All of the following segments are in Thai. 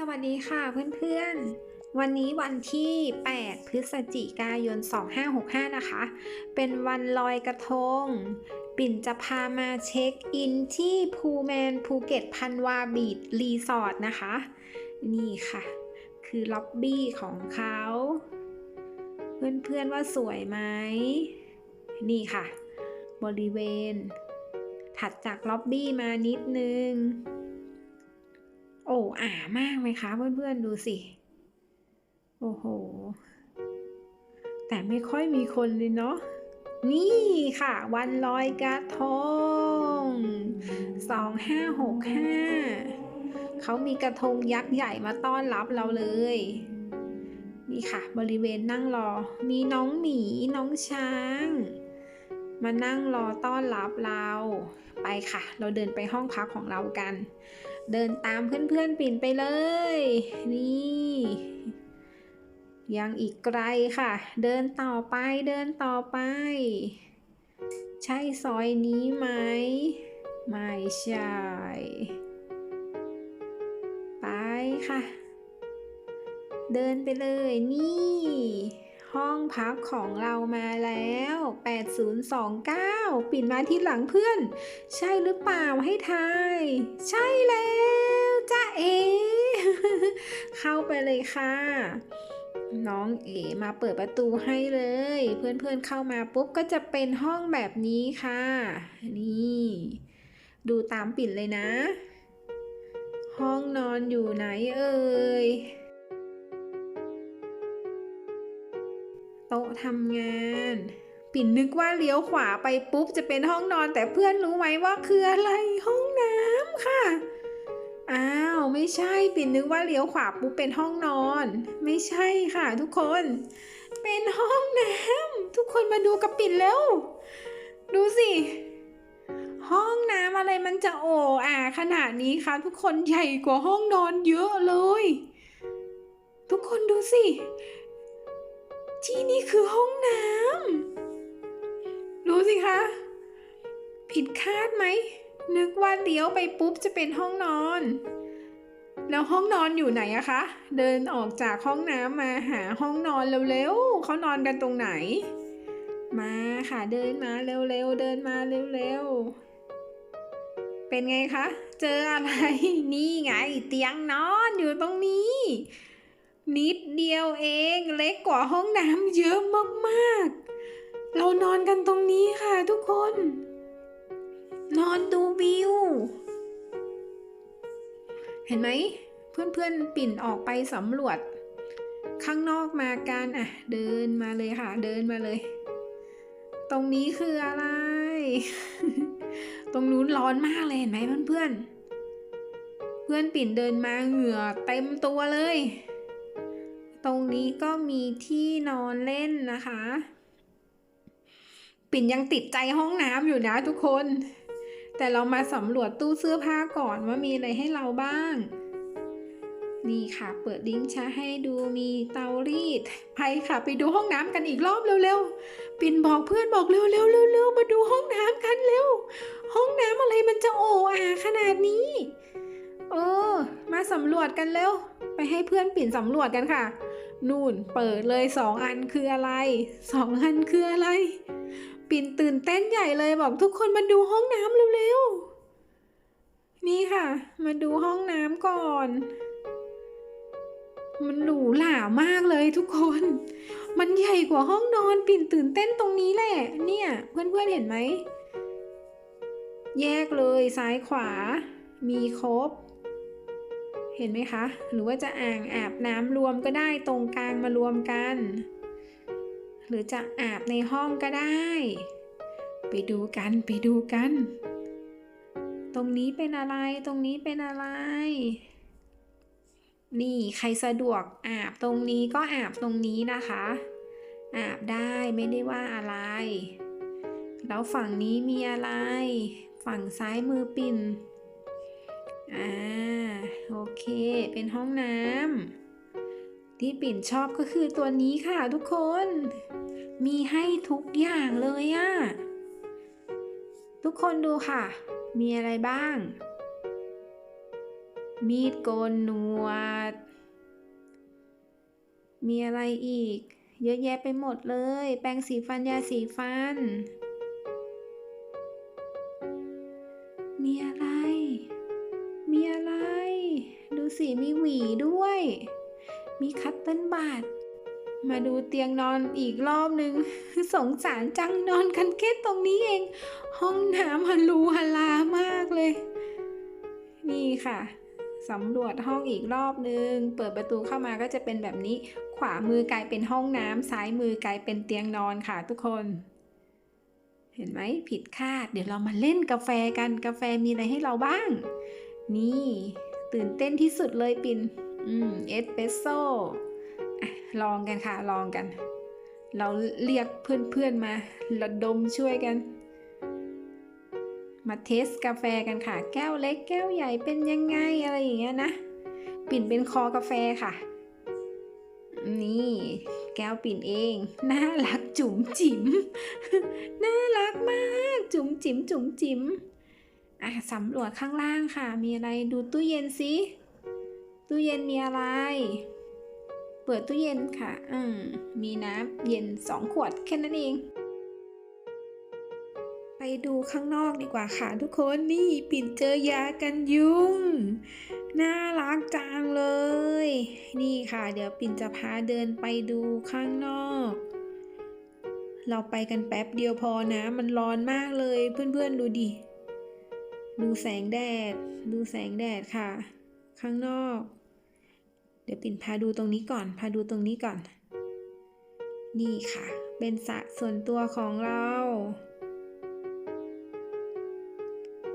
สวัสดีค่ะเพื่อนๆ วันนี้วันที่ 8 พฤศจิกายน 2565 นะคะ เป็นวันลอยกระทง ปิ่นจะพามาเช็คอินที่ภูแมนภูเก็ตพันวาบีดรีสอร์ทนะคะ นี่ค่ะ คือล็อบบี้ของเขา เพื่อนๆว่าสวยไหม นี่ค่ะ บริเวณ ถัดจากล็อบบี้มานิดนึง โอ้อ่ามากไหมคะเพื่อนๆดูสิ โอ้โห แต่ไม่ค่อยมีคนเลยเนาะนี่ค่ะ วันลอยกระทง 2565 เขามีกระทงยักษ์ใหญ่มาต้อนรับเราเลย นี่ค่ะ บริเวณนั่งรอ มีน้องหมีน้องช้าง มานั่งรอต้อนรับเรา ไปค่ะ เราเดินไปห้องพักของเรากัน เดินตามเพื่อนๆ ปิ่นไปเลย นี่ ยังอีกไกลค่ะ เดินต่อไปเดินต่อไป ใช่ซอยนี้ไหม ไม่ใช่ ไปค่ะ เดินไปเลยนี่ ห้องพักของเรามาแล้ว 8029 ปิ่นมาที่หลังเพื่อน ใช่หรือเปล่าให้ทาย ใช่แล้วจ้าเอ เข้าไปเลยค่ะ น้องเอมาเปิดประตูให้เลย เพื่อนๆเข้ามาปุ๊บก็จะเป็นห้องแบบนี้ค่ะ นี่ ดูตามปิ่นเลยนะ ห้องนอนอยู่ไหนเอ่ย โต๊ะทำงาน ปิ่นนึกว่าเลี้ยวขวาไปปุ๊บจะเป็นห้องนอน แต่เพื่อนรู้ไหมว่าคืออะไรห้องน้ำค่ะ อ้าวไม่ใช่ ปิ่นนึกว่าเลี้ยวขวาปุ๊บเป็นห้องนอน ไม่ใช่ค่ะ ทุกคน เป็นห้องน้ำทุกคนมาดูกับปิ่นแล้วดูสิห้องน้ำอะไรมันจะโอ้อ่าขนาดนี้คะทุกคนใหญ่กว่าห้องนอนเยอะเลย ทุกคนดูสิ ที่นี่คือห้องน้ำรู้สิคะ ผิดคาดไหม นึกว่าเลี้ยวไปปุ๊บจะเป็นห้องนอน แล้วห้องนอนอยู่ไหนอะคะ เดินออกจากห้องน้ำมาหาห้องนอนเร็วๆเขานอนกันตรงไหน มาค่ะเดินมาเร็วๆเดินมาเร็วๆเป็นไงคะ เจออะไร นี่ไง เตียงนอนอยู่ตรงนี้ นิดเดียวเองเล็กกว่าห้องน้ำเยอะมากๆ เรานอนกันตรงนี้ค่ะทุกคน นอนดูวิว เห็นไหม เพื่อนๆ ปิ่นออกไปสำรวจ ข้างนอกมากันอะ เดินมาเลยค่ะ เดินมาเลย ตรงนี้คืออะไร ตรงนู้นร้อนมากเลยเห็นไหมเพื่อนๆ เพื่อนปิ่นเดินมาเหงื่อเต็มตัวเลย นี้ก็มีที่นอนเล่นนะคะ ปิ่นยังติดใจห้องน้ำอยู่นะทุกคน แต่เรามาสำรวจตู้เสื้อผ้าก่อนว่ามีอะไรให้เราบ้าง นี่ค่ะเปิดลิ้งก์ช้าให้ดูมีเตารีดไปค่ะ ไปดูห้องน้ำกันอีกรอบเร็วๆ ปิ่นบอกเพื่อนบอกเร็วๆเร็วๆมาดูห้องน้ำกันเร็ว ห้องน้ำอะไรมันจะโอ้อาขนาดนี้เออ มาสำรวจกันเร็ว ไปให้เพื่อนปิ่นสำรวจกันค่ะ นู่นเปิดเลยสองอันคืออะไรสองอันคืออะไร ปิ่นตื่นเต้นใหญ่เลยบอกทุกคนมาดูห้องน้ำเร็วๆ นี่ค่ะ มาดูห้องน้ำก่อน มันหรูหรามากเลยทุกคน มันใหญ่กว่าห้องนอน ปิ่นตื่นเต้นตรงนี้แหละ เนี่ย เพื่อนๆเห็นไหม แยกเลยซ้ายขวา มีครบ เห็นไหมคะ หรือว่าจะอ่างอาบน้ำรวมก็ได้ตรงกลางมารวมกัน หรือจะอาบในห้องก็ได้ ไปดูกันไปดูกัน ตรงนี้เป็นอะไรตรงนี้เป็นอะไร นี่ใครสะดวกอาบตรงนี้ก็อาบตรงนี้นะคะ อาบได้ไม่ได้ว่าอะไร แล้วฝั่งนี้มีอะไร ฝั่งซ้ายมือปิ่น อ่าโอเค เป็นห้องน้ำที่ปิ่นชอบก็คือตัวนี้ค่ะทุกคน มีให้ทุกอย่างเลยอะทุกคนดูค่ะ มีอะไรบ้าง มีดโกนหนวด มีอะไรอีก เยอะแยะไปหมดเลย แปรงสีฟันยาสีฟัน มีคัตเติ้ลบัตมาดูเตียงนอนอีกรอบนึง สงสารจังนอนกันแค่ตรงนี้เอง ห้องน้ำฮันรูฮันลามากเลย นี่ค่ะสำรวจห้องอีกรอบนึง เปิดประตูเข้ามาก็จะเป็นแบบนี้ ขวามือกลายเป็นห้องน้ำซ้ายมือกลายเป็นเตียงนอนค่ะทุกคน เห็นไหมผิดคาด เดี๋ยวเรามาเล่นกาแฟกัน กาแฟมีอะไรให้เราบ้าง นี่ ตื่นเต้นที่สุดเลยปิน อืมเอสเปรสโซ่ลองกันค่ะ ลองกัน เราเรียกเพื่อนๆมาระดมช่วยกัน มาเทสกาแฟกันค่ะ แก้วเล็กแก้วใหญ่เป็นยังไงอะไรอย่างเงี้ยนะ ปิ่นเป็นคอกาแฟค่ะ นี่แก้วปิ่นเอง น่ารักจุ๋มจิ๋ม น่ารักมาก จุ๋มจิ๋มจุ๋มจิ๋มอะสำรวจข้างล่างค่ะ มีอะไรดูตู้เย็นสิ ตู้เย็นมีอะไร เปิดตู้เย็นค่ะ อืม มีน้ำเย็นสองขวดแค่นั้นเอง ไปดูข้างนอกดีกว่าค่ะทุกคน นี่ปิ่นเจอยากันยุง น่ารักจังเลย นี่ค่ะ เดี๋ยวปิ่นจะพาเดินไปดูข้างนอก เราไปกันแป๊บเดียวพอนะ มันร้อนมากเลยเพื่อนๆดูดิ ดูแสงแดด ดูแสงแดดค่ะข้างนอก เดี๋ยวปิ่นพาดูตรงนี้ก่อน พาดูตรงนี้ก่อน นี่ค่ะ เป็นสระส่วนตัวของเรา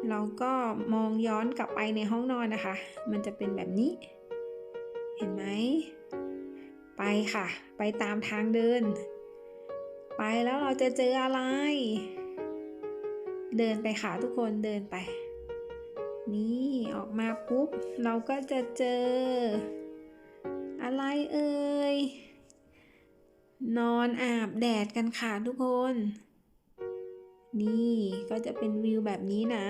เราก็มองย้อนกลับไปในห้องนอนนะคะ มันจะเป็นแบบนี้ เห็นไหม ไปค่ะ ไปตามทางเดิน ไปแล้วเราจะเจออะไร เดินไปค่ะทุกคนเดินไป นี่ออกมาปุ๊บ เราก็จะเจอ อะไรเอ่ย นอนอาบแดดกันค่ะทุกคน นี่ก็จะเป็นวิวแบบนี้นะ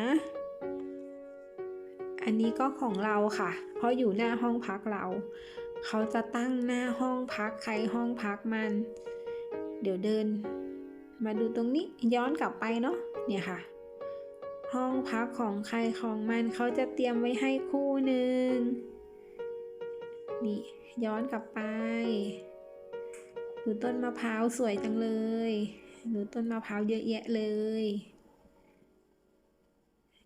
อันนี้ก็ของเราค่ะ เพราะอยู่หน้าห้องพักเรา เขาจะตั้งหน้าห้องพักใครห้องพักมัน เดี๋ยวเดิน มาดูตรงนี้ย้อนกลับไปเนาะ เนี่ยค่ะห้องพักของใครของมันเขาจะเตรียมไว้ให้คู่หนึ่ง นี่ย้อนกลับไป ดูต้นมะพร้าวสวยจังเลย ดูต้นมะพร้าวเยอะแยะเลย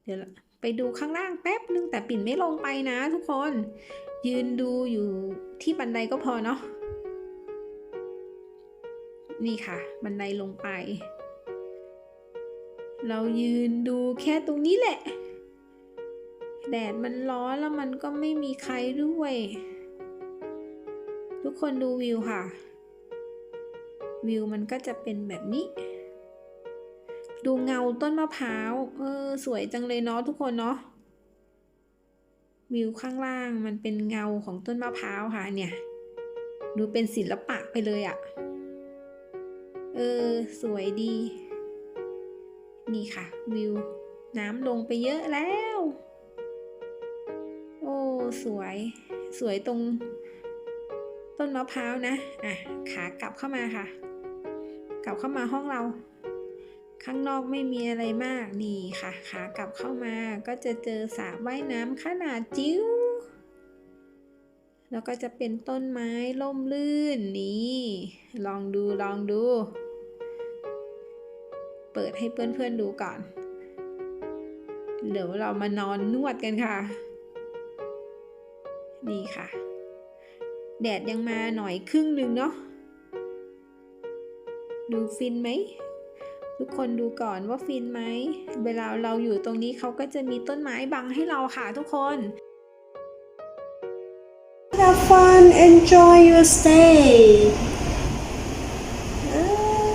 เดี๋ยวไปดูข้างล่างแป๊บนึงแต่ปิ่นไม่ลงไปนะทุกคน ยืนดูอยู่ที่บันไดก็พอเนาะ นี่ค่ะ บันไดลงไป เรายืนดูแค่ตรงนี้แหละ แดดมันร้อนแล้วมันก็ไม่มีใครด้วย ทุกคนดูวิวค่ะ วิวมันก็จะเป็นแบบนี้ ดูเงาต้นมะพร้าว เออ สวยจังเลยเนาะทุกคนเนาะ วิวข้างล่างมันเป็นเงาของต้นมะพร้าวค่ะเนี่ย ดูเป็นศิลปะไปเลยอะ่ะ เออ สวยดี นี่ค่ะ วิว น้ำลงไปเยอะแล้ว โอ้ สวย สวยตรง ต้นมะพร้าวนะอะขากลับเข้ามาค่ะ กลับเข้ามาห้องเรา ข้างนอกไม่มีอะไรมากนี่ค่ะ ขากลับเข้ามาก็จะเจอสระว่ายน้ำขนาดจิ๋วแล้วก็จะเป็นต้นไม้ล่มลื่นนี่ลองดูลองดู เปิดให้เพื่อนๆดูก่อน เดี๋ยวเรามานอนนวดกันค่ะ นี่ค่ะ แดดยังมาหน่อยครึ่งหนึ่งเนาะ ดูฟินไหม ทุกคนดูก่อนว่าฟินไหม เวลาเราอยู่ตรงนี้เขาก็จะมีต้นไม้บังให้เราค่ะทุกคน Have fun, enjoy your stay. Uh,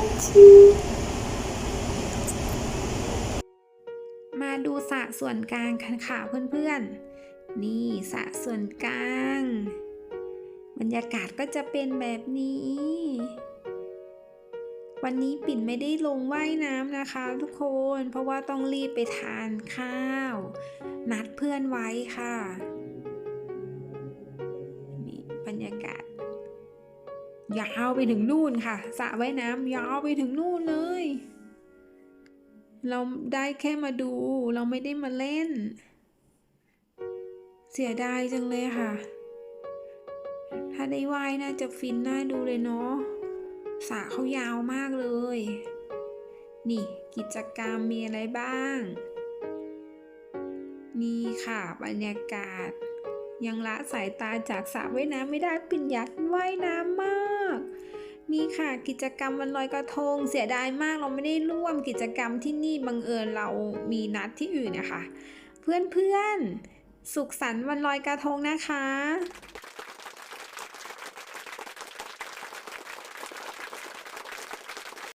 มาดูสระส่วนกลางกันค่ะเพื่อนๆ นี่สระส่วนกลางบ รรยากาศก็จะเป็นแบบนี้ วันนี้ปิ่นไม่ได้ลงว่ายน้ำนะคะทุกคน เพราะว่าต้องรีบไปทานข้าว นัดเพื่อนไว้ค่ะนี่บรรยากาศ ยาวไปถึงนู่นค่ะสระว่ายน้ำยาวไปถึงนู่นเลย เราได้แค่มาดูเราไม่ได้มาเล่น เสียดายจังเลยค่ะ ถ้าได้ว่ายน่าจะฟินน่าดูเลยเนาะสระเขายาวมากเลย นี่ กิจกรรมมีอะไรบ้าง นี่ค่ะบรรยากาศ ยังละสายตาจากสระว่ายน้ำไม่ได้ปิ่นยากว่ายน้ำมาก นี่ค่ะกิจกรรมวันลอยกระทงเสียดายมากเราไม่ได้ร่วมกิจกรรมที่นี่บังเอิญเรามีนัดที่อื่นนะคะ เพื่อนๆ สุขสันต์วันลอยกระทงนะคะ